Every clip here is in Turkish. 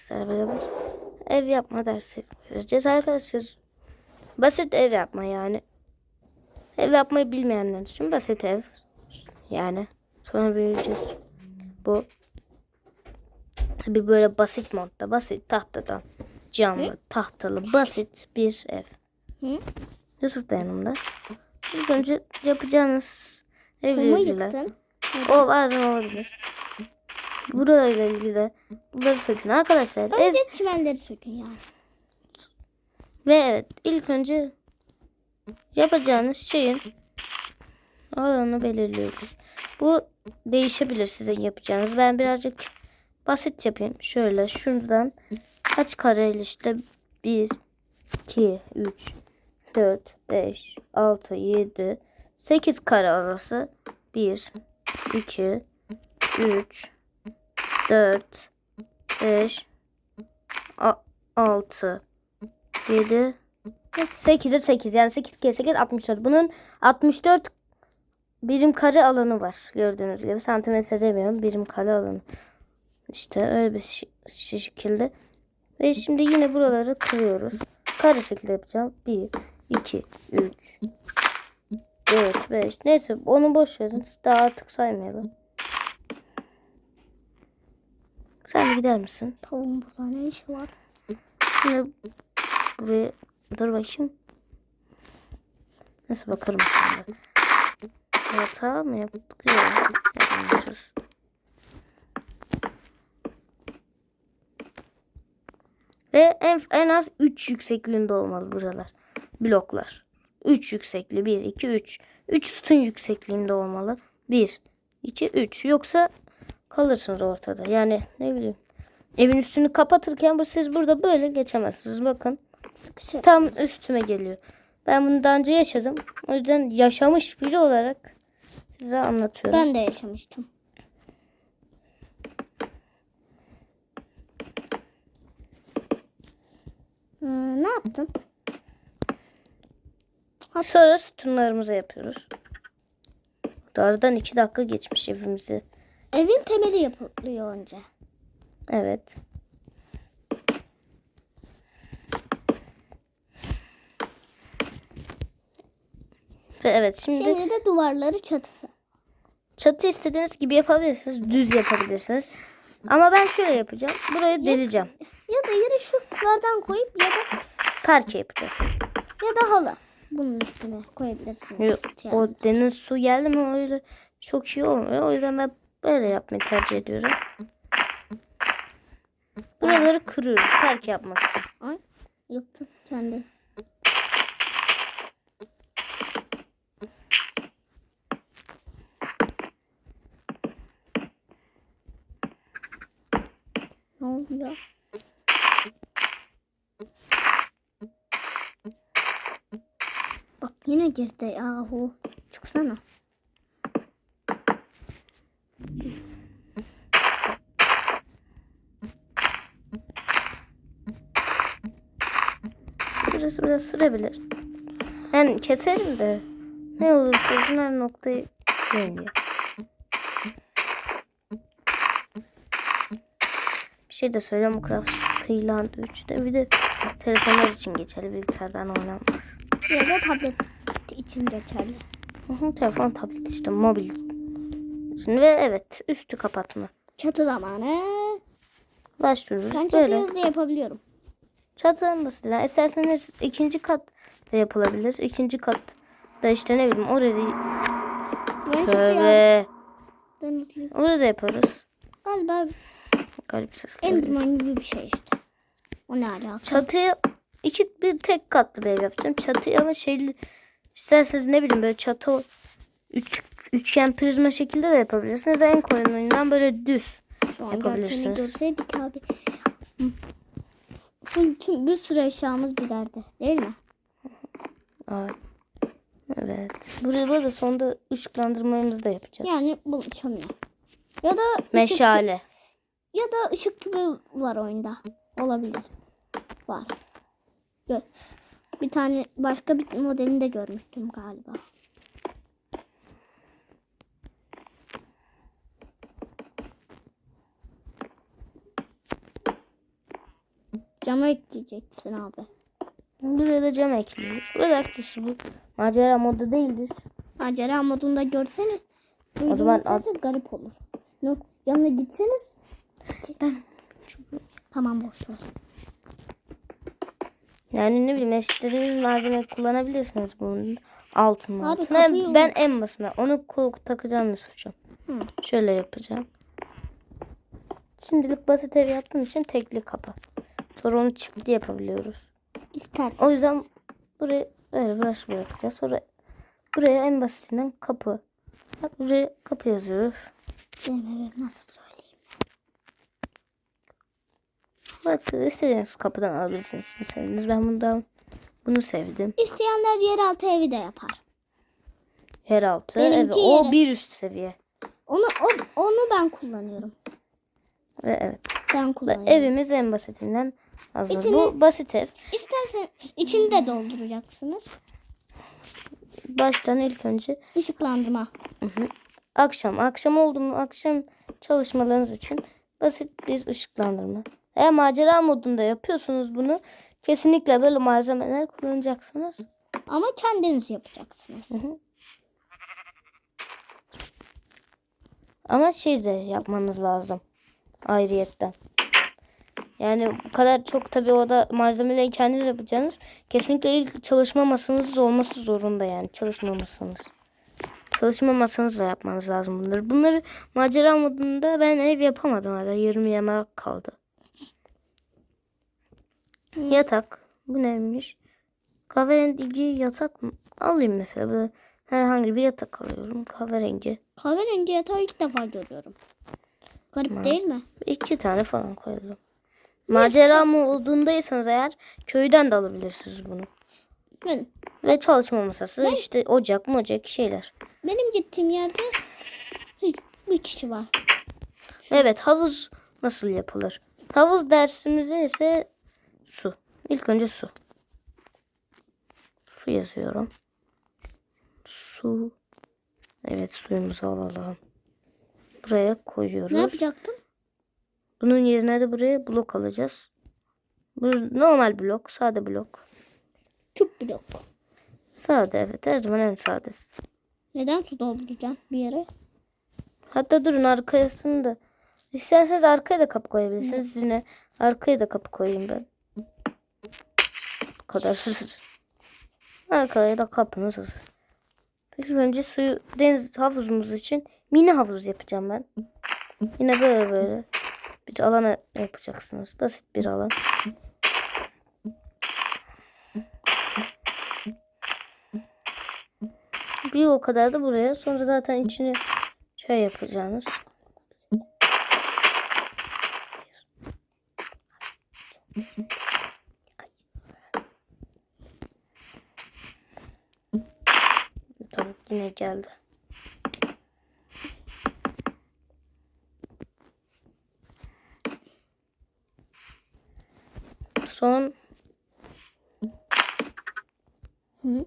sizlerle beraber ev yapma dersi vereceğiz arkadaşlar. Basit ev yapma yani. Ev yapmayı bilmeyenler için basit ev. Yani sonra büyüyeceğiz. Bu bir böyle basit modda basit tahtadan camlı tahtalı basit bir ev. Hı? Yusuf da yanımda. İlk önce yapacağınız evle ilgili. O bazen olabilir. Burayla ilgili bunları sökün arkadaşlar. Önce çimenleri sökün yani. ve evet ilk önce yapacağınız şeyin alanını belirliyoruz. Bu değişebilir sizin yapacağınız. Ben birazcık basit yapayım. Şöyle şuradan kaç kareli işte 1 2 3 4 5 6 7 8 kare arası 1 2 3 4 5 6 7 8'e 8 yani 8 kere 8 64. Bunun 64 birim kare alanı var. Gördüğünüz gibi santimetre demiyorum. Birim kare alanı. İşte öyle bir şekilde. Ve şimdi yine buraları kırıyoruz. Kare şekilde yapacağım. 1, 2, 3, 4, 5. Neyse onu boş verin. Daha artık saymayalım. Sen bir gider misin? Tavuğun burada ne işi var? Şimdi buraya dur bakayım. Nasıl bakarım şimdi? Hata mı yaptık? Yok. Yapmamışız. Ve en, en az 3 yüksekliğinde olmalı buralar. Bloklar. 3 yüksekliği. 1, 2, 3. 3 sütun yüksekliğinde olmalı. 1, 2, 3. Yoksa kalırsınız ortada. Yani ne bileyim. Evin üstünü kapatırken bu siz burada böyle geçemezsiniz. Bakın Sıkışır. tam üstüme geliyor. Ben bunu daha önce yaşadım. O yüzden yaşamış biri olarak size anlatıyorum. Ben de yaşamıştım. Hmm, ne yaptın? Sonra sütunlarımızı yapıyoruz. Aradan iki dakika geçmiş evimizi. Evin temeli yapılıyor önce. Evet. Ve evet şimdi, Şimdi de duvarları çatısı. çatı istediğiniz gibi yapabilirsiniz. Düz yapabilirsiniz. Ama ben şöyle yapacağım. Burayı deleceğim. Ya da yere şıklardan koyup ya da Parke yapacağız. ya da halı. Bunun üstüne koyabilirsiniz. Yok. O deniz su geldi mi öyle çok iyi olmuyor. O yüzden ben böyle yapmayı tercih ediyorum. Buraları kırıyoruz park yapmak için. Ay, yıktın kendi. Ne oluyor? Bak yine girdi yahu. Çıksana. Burası biraz sürebilir. Ben keserim de ne olursa olsun her noktayı görmüyor. Bir şey de söyleyeyim Craft Skyland 3'te bir de telefonlar için geçerli bilgisayardan oynanmaz. Ya da tablet için geçerli. Hı hı, telefon tablet işte mobil için ve evet üstü kapatma. Çatı zamanı. Başlıyoruz Ben çatı hızlı yapabiliyorum. Çatı en basit. Yani isterseniz ikinci kat da yapılabilir. İkinci kat da işte ne bileyim çatıya Tövbe. hızlı. Orada da yaparız. Galiba Garip ses. geliyor. Enderman gibi bir şey işte. O ne alaka? Çatıya iki bir tek katlı bir ev yapacağım. Çatıyı ama şeyli isterseniz ne bileyim böyle çatı üç, üçgen prizma şekilde de yapabilirsiniz. En kolayından böyle düz. Şu an yapabilirsiniz. görseydik abi. Hı. Full tüm bir sürü eşyamız giderdi. Değil mi? Evet. Buraya burada sonunda ışıklandırmamızı da yapacağız. Yani bu şömine. Ya da Meşale. ya da ışık gibi var oyunda. Olabilir. Var. Bir tane başka bir modelini de görmüştüm galiba. Cama ekleyeceksin abi. Buraya da cam ekliyoruz. Böyle arkadaşlar bu macera modu değildir. Macera modunda görseniz. O zaman duyduğunuz garip olur. No, yanına gitseniz. Tamam boş ver. Yani ne bileyim istediğiniz malzeme kullanabilirsiniz bunun Abi altına. kapıyı Ben en basına onu kol takacağım Yusuf'cum. Şöyle yapacağım. Şimdilik basit ev yaptığım için tekli kapı. Sonra onu çiftli yapabiliyoruz. İstersen. O yüzden buraya böyle brush bırakacağız. Sonra buraya en basitinden kapı. Bak buraya kapı yazıyoruz. Evet, nasıl söyleyeyim? Bak istediğiniz kapıdan alabilirsiniz. Sizin sevdiğiniz. Ben bundan bunu sevdim. İsteyenler yeraltı evi de yapar. Yeraltı evi. Benimki O yere- bir üst seviye. Onu o, onu ben kullanıyorum. Ve evet. Ben kullanıyorum. Evimiz en basitinden hazır. İçini- Bu basit ev. İstersen içini de dolduracaksınız. Baştan ilk önce Işıklandırma. akşam. Akşam oldu mu akşam çalışmalarınız için basit bir ışıklandırma. Eğer macera modunda yapıyorsunuz bunu kesinlikle böyle malzemeler kullanacaksınız. Ama kendiniz yapacaksınız. Ama şey de yapmanız lazım. Ayrıyetten. Yani bu kadar çok tabii o da malzemeleri kendiniz yapacaksınız. Kesinlikle ilk çalışma masanız olması zorunda yani çalışma masanız. Çalışma masanızla yapmanız lazım bunları. Bunları macera modunda ben ev yapamadım hala. Yarım yamak kaldı. Yatak. Bu neymiş? Kahverengi yatak mı? Alayım mesela. Böyle herhangi bir yatak alıyorum. Kahverengi. Kahverengi yatağı ilk defa görüyorum. Garip değil mi? İki tane falan koyalım. Macera mı olduğundaysanız eğer köyden de alabilirsiniz bunu. Ben, Ve çalışma masası işte ocak ocak şeyler. benim gittiğim yerde hiç, bir kişi var. Evet havuz nasıl yapılır? Havuz dersimize ise su. İlk önce su. Su yazıyorum. Su. Evet suyumuzu alalım. Buraya koyuyoruz. Ne yapacaktın? Bunun yerine de buraya blok alacağız. Bu normal blok, sade blok. Küp blok. Sade evet her zaman en sadesi. Neden su dolduracaksın bir yere? Hatta durun arkasını da. İsterseniz arkaya da kapı koyabilirsiniz. Yine arkaya da kapı koyayım ben. Bu kadar. arkaya da kapınız hazır. İlk önce suyu deniz havuzumuz için mini havuz yapacağım ben. Yine böyle böyle bir alana yapacaksınız. Basit bir alan. Bir o kadar da buraya. Sonra zaten içini şey yapacağınız. Tavuk yine geldi. Son Hı?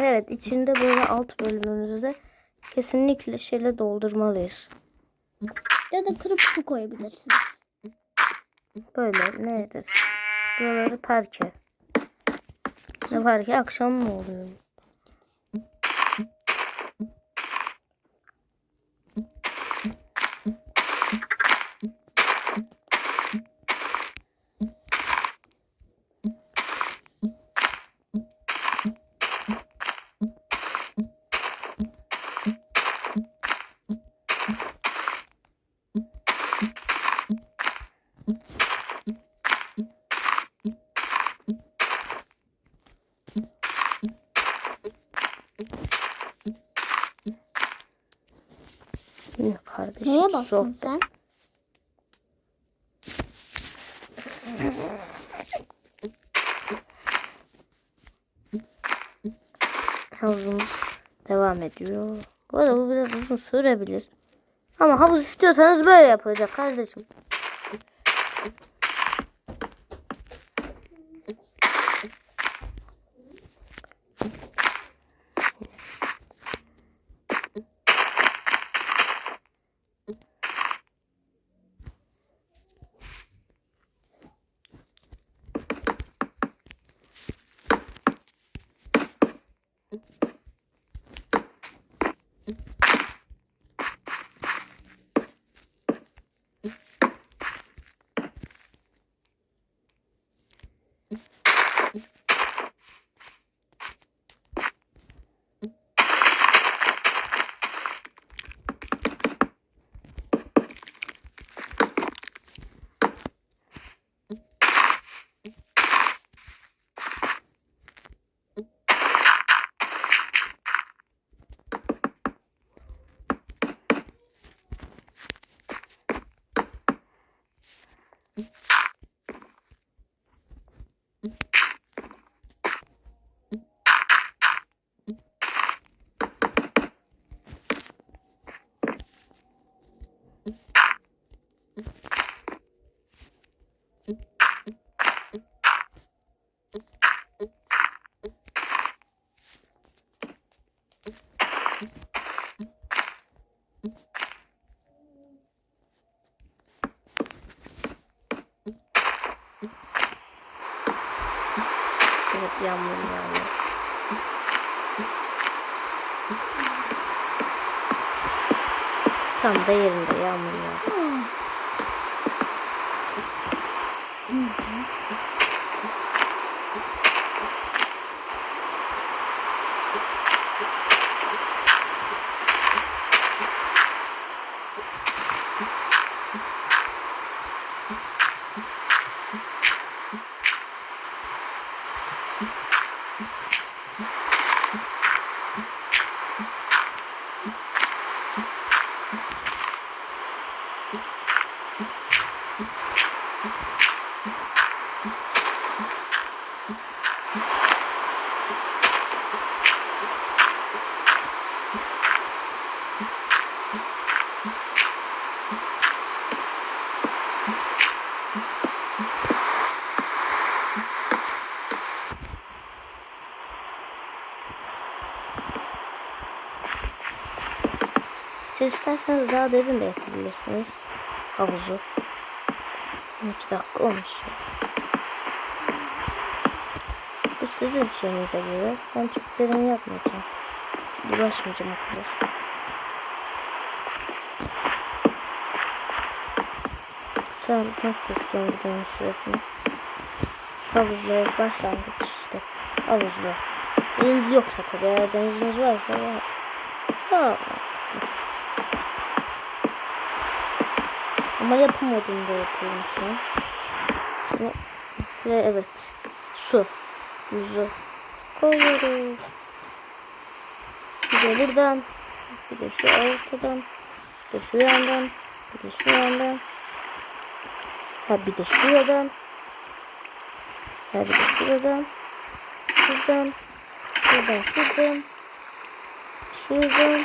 Evet içinde böyle alt bölümümüzü de kesinlikle şeyle doldurmalıyız. Ya da kırıp su koyabilirsiniz. Böyle nedir? Buraları parke. Ne parke akşam mı oluyor? Bastın sohbet. sen? Havuzumuz devam ediyor. Bu arada bu biraz uzun sürebilir. Ama havuz istiyorsanız böyle yapılacak kardeşim. Yağmur yağıyor. Tam da yerinde yağmur yağıyor. Mm. Siz isterseniz daha derin de yapabilirsiniz. Havuzu. 12 dakika olmuş. Bu sizin şeyinize göre. Ben çok derin yapmayacağım. Uğraşmayacağım o kadar. Da istiyorum videonun süresini. Havuzlu başlangıç işte. Havuzlu. Deniz yoksa tabii deniziniz varsa ya. Ya. Ama yapım modunda yapıyorum şu an. Ve, ve evet. Su. Buzu. Koyuyoruz. Bir de buradan. Bir de şu ortadan. Bir de şu yandan. Bir de şu yandan. Ha bir de şuradan. Ha bir de şuradan. Şuradan. Şuradan şuradan. Şuradan.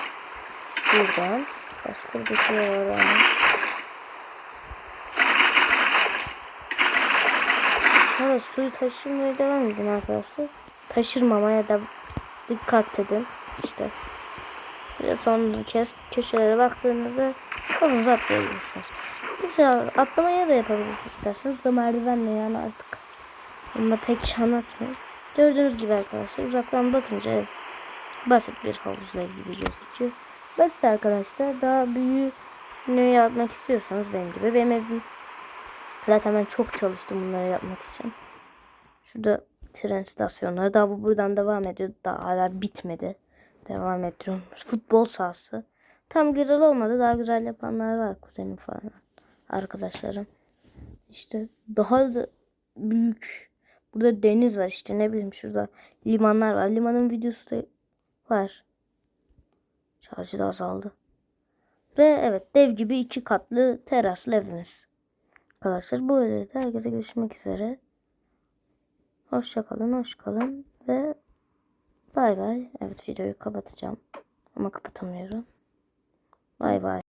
Şuradan. Başka bir şey var ama. Evet suyu taşırmaya devam edin arkadaşlar. Taşırmamaya da dikkat edin. İşte. Ve son kez köşelere baktığınızda kolunuzu atlayabilirsiniz. Güzel atlamaya da yapabilirsiniz isterseniz. Da merdivenle yani artık. Bunu da pek anlatmıyorum. Gördüğünüz gibi arkadaşlar uzaktan bakınca evet, basit bir havuzla gibi gözüküyor. Basit arkadaşlar. Daha büyüğünü yapmak istiyorsanız benim gibi. Benim evim Zaten ben çok çalıştım bunları yapmak için. Şurada tren istasyonları. Daha bu buradan devam ediyor. Daha hala bitmedi. Devam ediyorum. Futbol sahası. Tam güzel olmadı. Daha güzel yapanlar var. Kuzenim falan. Arkadaşlarım. İşte daha da büyük. Burada deniz var işte ne bileyim şurada limanlar var. Limanın videosu da var. Şarjı da azaldı. Ve evet dev gibi iki katlı teraslı evimiz. Arkadaşlar bu videoda herkese görüşmek üzere. Hoşça kalın, hoş kalın ve bay bay. Evet videoyu kapatacağım ama kapatamıyorum. Bay bay.